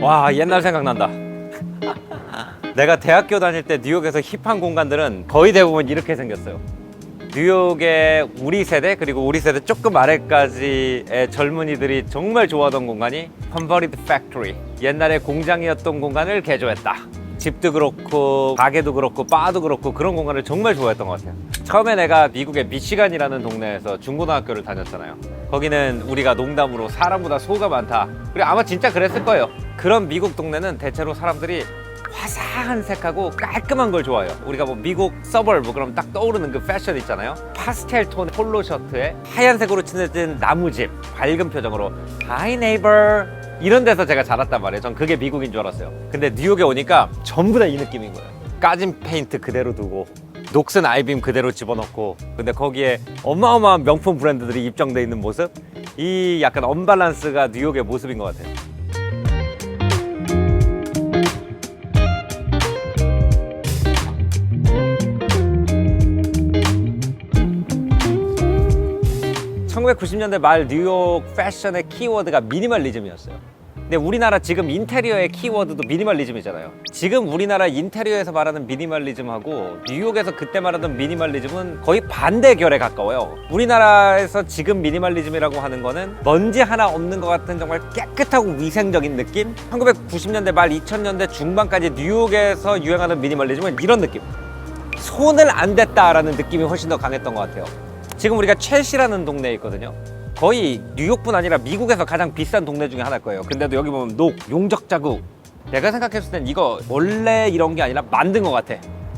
와 옛날 생각난다. 내가 대학교 다닐 때 뉴욕에서 힙한 공간들은 거의 대부분 이렇게 생겼어요. 뉴욕의 우리 세대 그리고 우리 세대 조금 아래까지의 젊은이들이 정말 좋아하던 공간이 컨버리드 팩토리 옛날에 공장이었던 공간을 개조했다 집도 그렇고 가게도 그렇고 바도 그렇고 그런 공간을 정말 좋아했던 것 같아요. 처음에 내가 미국의 미시간이라는 동네에서 중고등학교를 다녔잖아요. 거기는 우리가 농담으로 사람보다 소가 많다. 그리고 아마 진짜 그랬을 거예요. 그런 미국 동네는 대체로 사람들이 화사한 색하고 깔끔한 걸 좋아해요. 우리가 뭐 미국 서버브 그럼 딱 떠오르는 그 패션 있잖아요. 파스텔 톤 폴로 셔츠에 하얀색으로 칠해진 나무집, 밝은 표정으로 Hi neighbor 이런 데서 제가 자랐단 말이에요. 전 그게 미국인 줄 알았어요. 근데 뉴욕에 오니까 전부 다 이 느낌인 거예요. 까진 페인트 그대로 두고 녹슨 아이빔 그대로 집어넣고 근데 거기에 어마어마한 명품 브랜드들이 입점돼 있는 모습 이 약간 언밸런스가 뉴욕의 모습인 것 같아요. (1990년대) 말 뉴욕 패션의 키워드가 미니멀리즘이었어요. 근데 우리나라 지금 인테리어의 키워드도 미니멀리즘이잖아요. 지금 우리나라 인테리어에서 말하는 미니멀리즘하고 뉴욕에서 그때 말하던 미니멀리즘은 거의 반대 결에 가까워요. 우리나라에서 지금 미니멀리즘이라고 하는 거는 먼지 하나 없는 것 같은 정말 깨끗하고 위생적인 느낌? 1990년대 말 2000년대 중반까지 뉴욕에서 유행하는 미니멀리즘은 이런 느낌. 손을 안 댔다라는 느낌이 훨씬 더 강했던 것 같아요. 지금 우리가 첼시라는 동네에 있거든요. 거의 뉴욕뿐 아니라 미국에서 가장 비싼 동네 중에 하나일 거예요. 근데도 여기 보면 녹, 용적 자국. 내가 생각했을 땐 이거 원래 이런 게 아니라 만든 것 같아.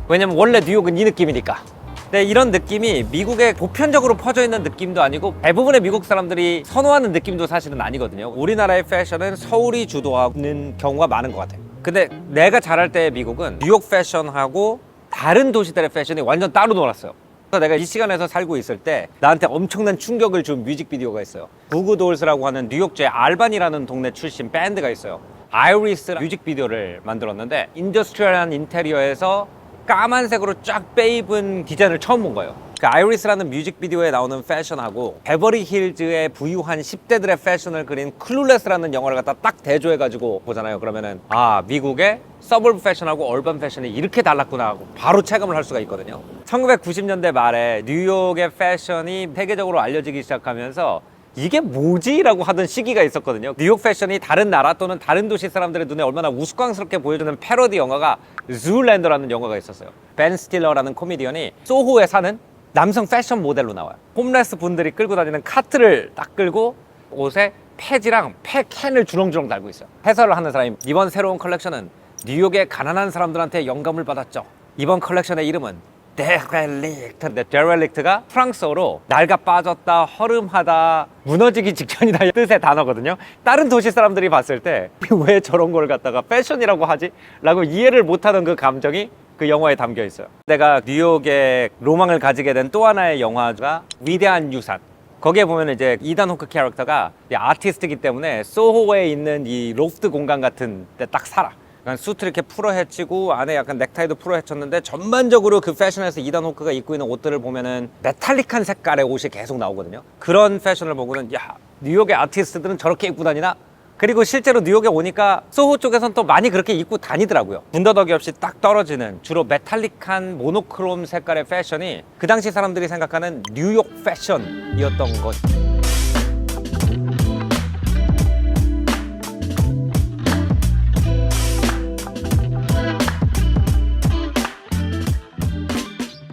왜냐면 원래 뉴욕은 이 느낌이니까. 근데 이런 느낌이 미국에 보편적으로 퍼져 있는 느낌도 아니고 대부분의 미국 사람들이 선호하는 느낌도 사실은 아니거든요. 우리나라의 패션은 서울이 주도하는 경우가 많은 것 같아요. 근데 내가 자랄 때 미국은 뉴욕 패션하고 다른 도시들의 패션이 완전 따로 놀았어요. 그래서 내가 이 시간에서 살고 있을 때 나한테 엄청난 충격을 준 뮤직비디오가 있어요. 부그 돌스라고 하는 뉴욕주의 알반이라는 동네 출신 밴드가 있어요. 아이리스 뮤직비디오를 만들었는데 인더스트리얼한 인테리어에서 까만색으로 쫙 빼입은 디자인을 처음 본 거예요. 그 아이리스라는 뮤직비디오에 나오는 패션하고 베버리 힐즈의 부유한 10대들의 패션을 그린 클룰레스라는 영화를 갖다 딱 대조해가지고 보잖아요. 그러면은 아 미국의 서블브 패션하고 얼반 패션이 이렇게 달랐구나 하고 바로 체감을 할 수가 있거든요. 1990년대 말에 뉴욕의 패션이 세계적으로 알려지기 시작하면서 이게 뭐지? 라고 하던 시기가 있었거든요. 뉴욕 패션이 다른 나라 또는 다른 도시 사람들의 눈에 얼마나 우스꽝스럽게 보여주는 패러디 영화가 즈랜더라는 영화가 있었어요. 벤 스틸러라는 코미디언이 소호에 사는 남성 패션 모델로 나와요. 홈레스 분들이 끌고 다니는 카트를 딱 끌고 옷에 폐지랑 폐캔을 주렁주렁 달고 있어요. 해설을 하는 사람이 이번 새로운 컬렉션은 뉴욕의 가난한 사람들한테 영감을 받았죠. 이번 컬렉션의 이름은 데렐릭트인데 데렐릭트가 프랑스어로 낡아 빠졌다, 허름하다, 무너지기 직전이다 이 뜻의 단어거든요. 다른 도시 사람들이 봤을 때 왜 저런 걸 갖다가 패션이라고 하지? 라고 이해를 못하던 그 감정이 그 영화에 담겨 있어요. 내가 뉴욕의 로망을 가지게 된 또 하나의 영화가 위대한 유산. 거기에 보면 이제 이단 호크 캐릭터가 이 아티스트이기 때문에 소호에 있는 이 로프트 공간 같은 데 딱 살아. 약간 수트 이렇게 풀어 헤치고 안에 약간 넥타이도 풀어 헤쳤는데 전반적으로 그 패션에서 이단 호크가 입고 있는 옷들을 보면은 메탈릭한 색깔의 옷이 계속 나오거든요. 그런 패션을 보고는 야 뉴욕의 아티스트들은 저렇게 입고 다니나? 그리고 실제로 뉴욕에 오니까 소호 쪽에선 또 많이 그렇게 입고 다니더라고요. 군더더기 없이 딱 떨어지는 주로 메탈릭한 모노크롬 색깔의 패션이 그 당시 사람들이 생각하는 뉴욕 패션이었던 것.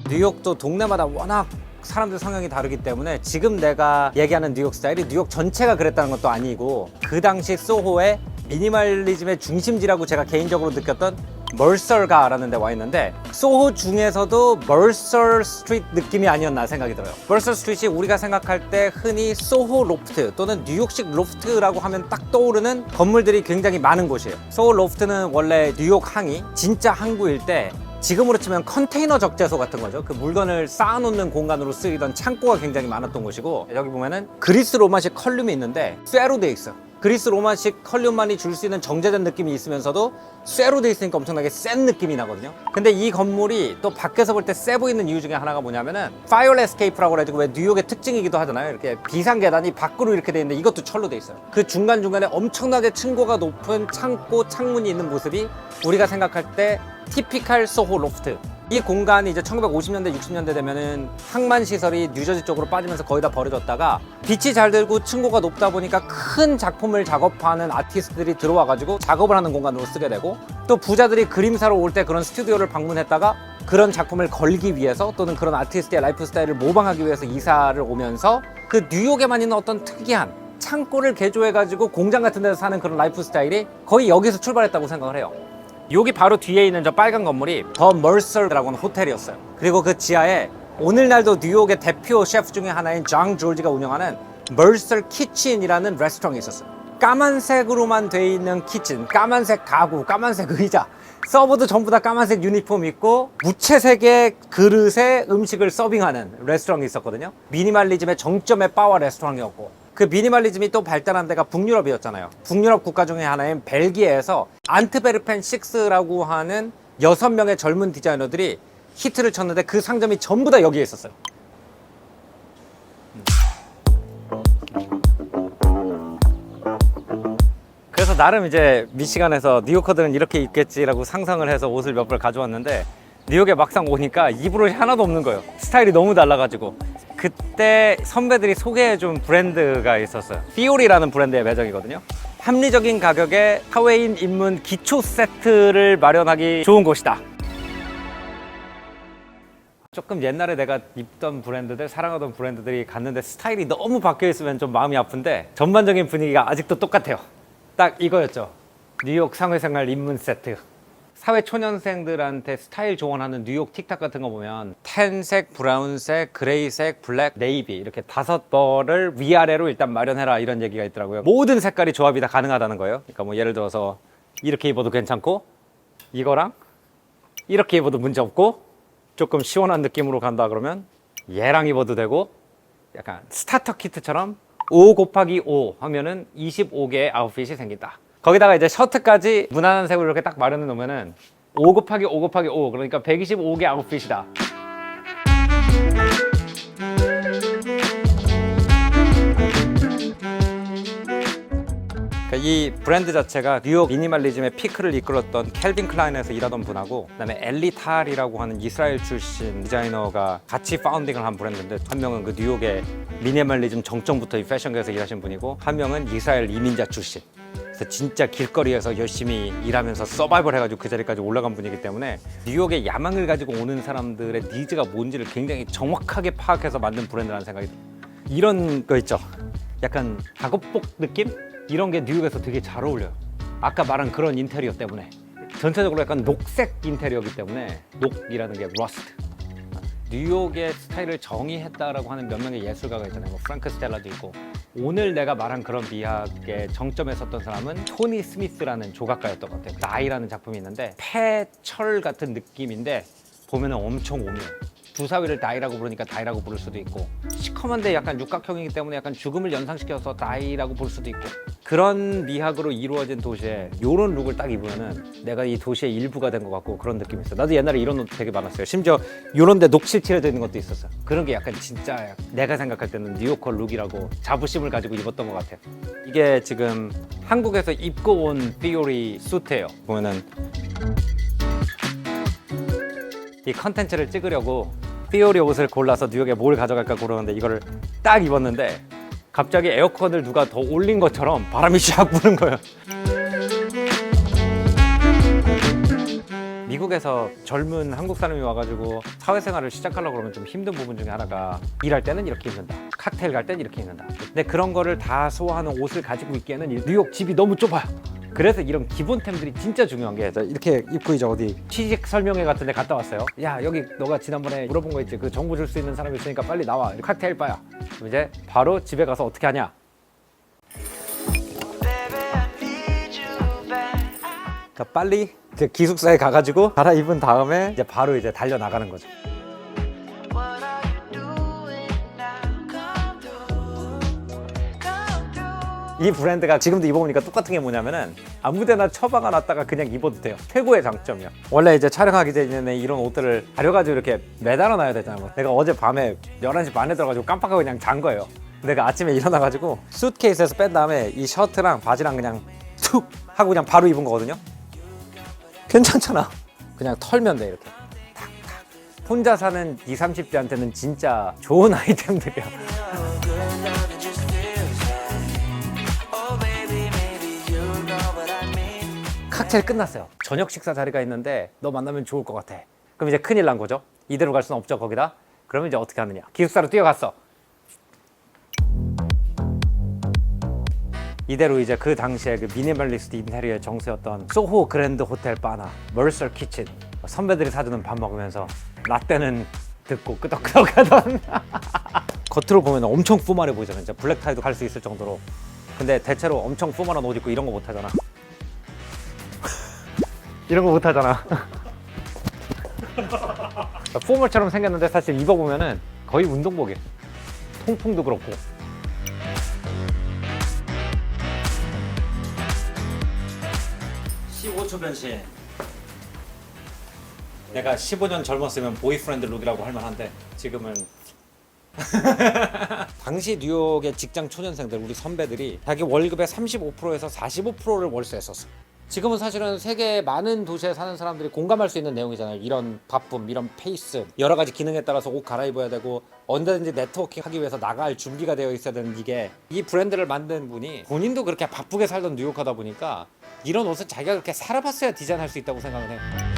뉴욕도 동네마다 워낙 사람들 성향이 다르기 때문에 지금 내가 얘기하는 뉴욕 스타일이 뉴욕 전체가 그랬다는 것도 아니고 그 당시 소호의 미니멀리즘의 중심지라고 제가 개인적으로 느꼈던 멀설가라는 데 와 있는데 소호 중에서도 멀설 스트리트 느낌이 아니었나 생각이 들어요. 멀설 스트리트이 우리가 생각할 때 흔히 소호 로프트 또는 뉴욕식 로프트라고 하면 딱 떠오르는 건물들이 굉장히 많은 곳이에요. 소호 로프트는 원래 뉴욕 항이 진짜 항구일 때 지금으로 치면 컨테이너 적재소 같은 거죠. 그 물건을 쌓아놓는 공간으로 쓰이던 창고가 굉장히 많았던 곳이고 여기 보면은 그리스 로마식 컬룸이 있는데 쇠로 돼 있어. 그리스 로마식 컬리움만이 줄 수 있는 정제된 느낌이 있으면서도 쇠로 돼 있으니까 엄청나게 센 느낌이 나거든요. 근데 이 건물이 또 밖에서 볼 때 세 보이는 이유 중에 하나가 뭐냐면은 파이어 에스케이프라고 그래가지고 왜 뉴욕의 특징이기도 하잖아요. 이렇게 비상 계단이 밖으로 이렇게 돼 있는데 이것도 철로 돼 있어요. 그 중간 중간에 엄청나게 층고가 높은 창고 창문이 있는 모습이 우리가 생각할 때 티피칼 소호 로프트 이 공간이 이제 1950년대, 60년대 되면은 항만 시설이 뉴저지 쪽으로 빠지면서 거의 다 버려졌다가 빛이 잘 들고 층고가 높다 보니까 큰 작품을 작업하는 아티스트들이 들어와가지고 작업을 하는 공간으로 쓰게 되고 또 부자들이 그림사로 올 때 그런 스튜디오를 방문했다가 그런 작품을 걸기 위해서 또는 그런 아티스트의 라이프 스타일을 모방하기 위해서 이사를 오면서 그 뉴욕에만 있는 어떤 특이한 창고를 개조해가지고 공장 같은 데서 사는 그런 라이프 스타일이 거의 여기서 출발했다고 생각을 해요. 여기 바로 뒤에 있는 저 빨간 건물이 더 멀서라고 하는 호텔이었어요. 그리고 그 지하에 오늘날도 뉴욕의 대표 셰프 중에 하나인 장 조지가 운영하는 멀서 키친이라는 레스토랑이 있었어요. 까만색으로만 돼 있는 키친, 까만색 가구, 까만색 의자, 서버도 전부 다 까만색 유니폼 입고 무채색의 그릇에 음식을 서빙하는 레스토랑이 있었거든요. 미니멀리즘의 정점의 바와 레스토랑이었고 그 미니멀리즘이 또 발달한 데가 북유럽이었잖아요. 북유럽 국가 중에 하나인 벨기에에서 안트베르펜 6라고 하는 여섯 명의 젊은 디자이너들이 히트를 쳤는데 그 상점이 전부 다 여기에 있었어요. 그래서 나름 이제 미시간에서 뉴요커들은 이렇게 입겠지라고 상상을 해서 옷을 몇 벌 가져왔는데 뉴욕에 막상 오니까 입을 옷이 하나도 없는 거예요. 스타일이 너무 달라가지고 그때 선배들이 소개해준 브랜드가 있었어요. 피오리라는 브랜드의 매장이거든요. 합리적인 가격에 사회인 입문 기초 세트를 마련하기 좋은 곳이다. 조금 옛날에 내가 입던 브랜드들, 사랑하던 브랜드들이 갔는데 스타일이 너무 바뀌어 있으면 좀 마음이 아픈데 전반적인 분위기가 아직도 똑같아요. 딱 이거였죠. 뉴욕 상회생활 입문 세트. 사회 초년생들한테 스타일 조언하는 뉴욕 틱탁 같은 거 보면 텐색, 브라운색, 그레이색, 블랙, 네이비 이렇게 다섯 벌을 위아래로 일단 마련해라 이런 얘기가 있더라고요. 모든 색깔이 조합이 다 가능하다는 거예요. 그러니까 뭐 예를 들어서 이렇게 입어도 괜찮고 이거랑 이렇게 입어도 문제 없고 조금 시원한 느낌으로 간다 그러면 얘랑 입어도 되고 약간 스타터 키트처럼 5 곱하기 5 하면은 25개의 아웃핏이 생긴다. 거기다가 이제 셔츠까지 무난한 색으로 이렇게 딱 마련해 놓으면은 5 곱하기 5 곱하기 5 그러니까 125개 아웃핏이다. 그러니까 이 브랜드 자체가 뉴욕 미니멀리즘의 피크를 이끌었던 켈빈 클라인에서 일하던 분하고 그다음에 엘리 탈이라고 하는 이스라엘 출신 디자이너가 같이 파운딩을 한 브랜드인데 한 명은 그 뉴욕의 미니멀리즘 정점부터 이 패션계에서 일하신 분이고 한 명은 이스라엘 이민자 출신. 그래서 진짜 길거리에서 열심히 일하면서 서바이벌 해가지고 그 자리까지 올라간 분이기 때문에 뉴욕의 야망을 가지고 오는 사람들의 니즈가 뭔지를 굉장히 정확하게 파악해서 만든 브랜드라는 생각이. 이런 거 있죠. 약간 작업복 느낌? 이런 게 뉴욕에서 되게 잘 어울려요. 아까 말한 그런 인테리어 때문에. 전체적으로 약간 녹색 인테리어이기 때문에 녹이라는 게 러스트. 뉴욕의 스타일을 정의했다라고 하는 몇 명의 예술가가 있잖아요. 뭐 프랑크 스텔라도 있고. 오늘 내가 말한 그런 미학의 정점에 섰던 사람은 토니 스미스라는 조각가였던 것 같아요. 나이라는 작품이 있는데 폐철 같은 느낌인데 보면은 엄청 오묘 해요. 주사위를 다이라고 부르니까 다이라고 부를 수도 있고 시커먼데 약간 육각형이기 때문에 약간 죽음을 연상시켜서 다이라고 부를 수도 있고 그런 미학으로 이루어진 도시에 이런 룩을 딱 입으면은 내가 이 도시의 일부가 된 것 같고 그런 느낌이 있어. 나도 옛날에 이런 옷 되게 많았어요. 심지어 이런데 녹실 칠해져 있는 것도 있었어요. 그런 게 약간 진짜 내가 생각할 때는 뉴요커 룩이라고 자부심을 가지고 입었던 것 같아요. 이게 지금 한국에서 입고 온 피오리 수트예요. 보면은 이 컨텐츠를 찍으려고 피오리 옷을 골라서 뉴욕에 뭘 가져갈까 고르는데 이거를 딱 입었는데 갑자기 에어컨을 누가 더 올린 것처럼 바람이 샥 부는 거예요. 미국에서 젊은 한국 사람이 와가지고 사회생활을 시작하려고 그러면 좀 힘든 부분 중에 하나가 일할 때는 이렇게 입는다. 칵테일 갈 때는 이렇게 입는다. 근데 그런 거를 다 소화하는 옷을 가지고 있기에는 이 뉴욕 집이 너무 좁아요. 그래서 이런 기본템들이 진짜 중요한 게저 이렇게 입고 이제 어디 취직 설명회 같은 데 갔다 왔어요. 야 여기 너가 지난번에 물어본 거 있지 그 정보 줄 수 있는 사람이 있으니까 빨리 나와 칵테일 바야. 그럼 이제 바로 집에 가서 어떻게 하냐? 그러니까 빨리 기숙사에 가가지고 갈아입은 다음에 이제 바로 이제 달려 나가는 거죠. 이 브랜드가 지금도 입어보니까 똑같은 게 뭐냐면은 아무데나 처박아 놨다가 그냥 입어도 돼요. 최고의 장점이야. 원래 이제 촬영하기 전에 이런 옷들을 가려가지고 이렇게 매달아 놔야 되잖아. 내가 어제 밤에 11시 반에 들어가지고 깜빡하고 그냥 잔 거예요. 내가 아침에 일어나가지고 수트케이스에서 뺀 다음에 이 셔츠랑 바지랑 그냥 툭 하고 그냥 바로 입은 거거든요. 괜찮잖아. 그냥 털면 돼 이렇게. 혼자 사는 20, 30대한테는 진짜 좋은 아이템들이야. 칵테일 끝났어요. 저녁 식사 자리가 있는데 너 만나면 좋을 것 같아. 그럼 이제 큰일 난 거죠. 이대로 갈 수는 없죠 거기다. 그러면 이제 어떻게 하느냐. 기숙사로 뛰어갔어. 이대로 이제 그 당시에 그 미니멀리스트 인테리어의 정수였던 소호 그랜드 호텔 바나 멀설 키친 선배들이 사주는 밥 먹으면서 라떼는 듣고 끄덕끄덕 하던 겉으로 보면 엄청 푸멀해 보이잖아요. 진짜 블랙타이도 갈 수 있을 정도로. 근데 대체로 엄청 푸멀한 옷 입고 이런 거 못 하잖아. 이런 거 못 하잖아. 포멀처럼 생겼는데 사실 입어보면은 거의 운동복이에요. 통풍도 그렇고. (15초) 변신 내가 (15년) 젊었으면 보이프렌드 룩이라고 할 만한데 지금은 당시 뉴욕의 직장 초년생들 우리 선배들이 자기 월급의 35%에서 45%를 월세에 썼어. 지금은 사실은 세계 많은 도시에 사는 사람들이 공감할 수 있는 내용이잖아요. 이런 바쁨, 이런 페이스, 여러 가지 기능에 따라서 옷 갈아입어야 되고 언제든지 네트워킹 하기 위해서 나갈 준비가 되어 있어야 되는 이게 이 브랜드를 만든 분이 본인도 그렇게 바쁘게 살던 뉴욕하다 보니까 이런 옷은 자기가 그렇게 살아봤어야 디자인할 수 있다고 생각을 해요.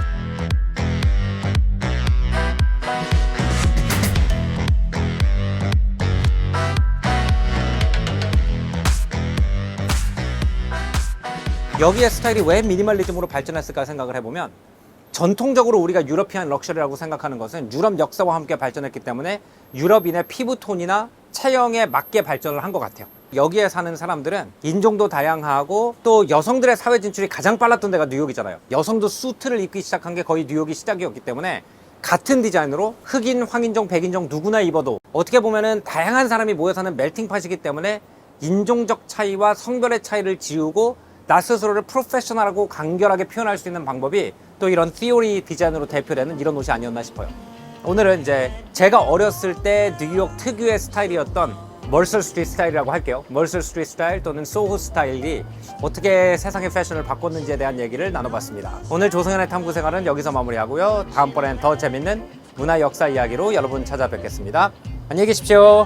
여기의 스타일이 왜 미니멀리즘으로 발전했을까 생각을 해보면 전통적으로 우리가 유러피안 럭셔리라고 생각하는 것은 유럽 역사와 함께 발전했기 때문에 유럽인의 피부톤이나 체형에 맞게 발전을 한 것 같아요. 여기에 사는 사람들은 인종도 다양하고 또 여성들의 사회 진출이 가장 빨랐던 데가 뉴욕이잖아요. 여성도 수트를 입기 시작한 게 거의 뉴욕이 시작이었기 때문에 같은 디자인으로 흑인, 황인종, 백인종 누구나 입어도 어떻게 보면은 다양한 사람이 모여 사는 멜팅팟이기 때문에 인종적 차이와 성별의 차이를 지우고 나 스스로를 프로페셔널하고 간결하게 표현할 수 있는 방법이 또 이런 티오리 디자인으로 대표되는 이런 옷이 아니었나 싶어요. 오늘은 이제 제가 어렸을 때 뉴욕 특유의 스타일이었던 멀설 스트리트 스타일이라고 할게요. 멀설 스트리트 스타일 또는 소호 스타일이 어떻게 세상의 패션을 바꿨는지에 대한 얘기를 나눠봤습니다. 오늘 조성현의 탐구 생활은 여기서 마무리하고요. 다음번엔 더 재밌는 문화 역사 이야기로 여러분 찾아뵙겠습니다. 안녕히 계십시오.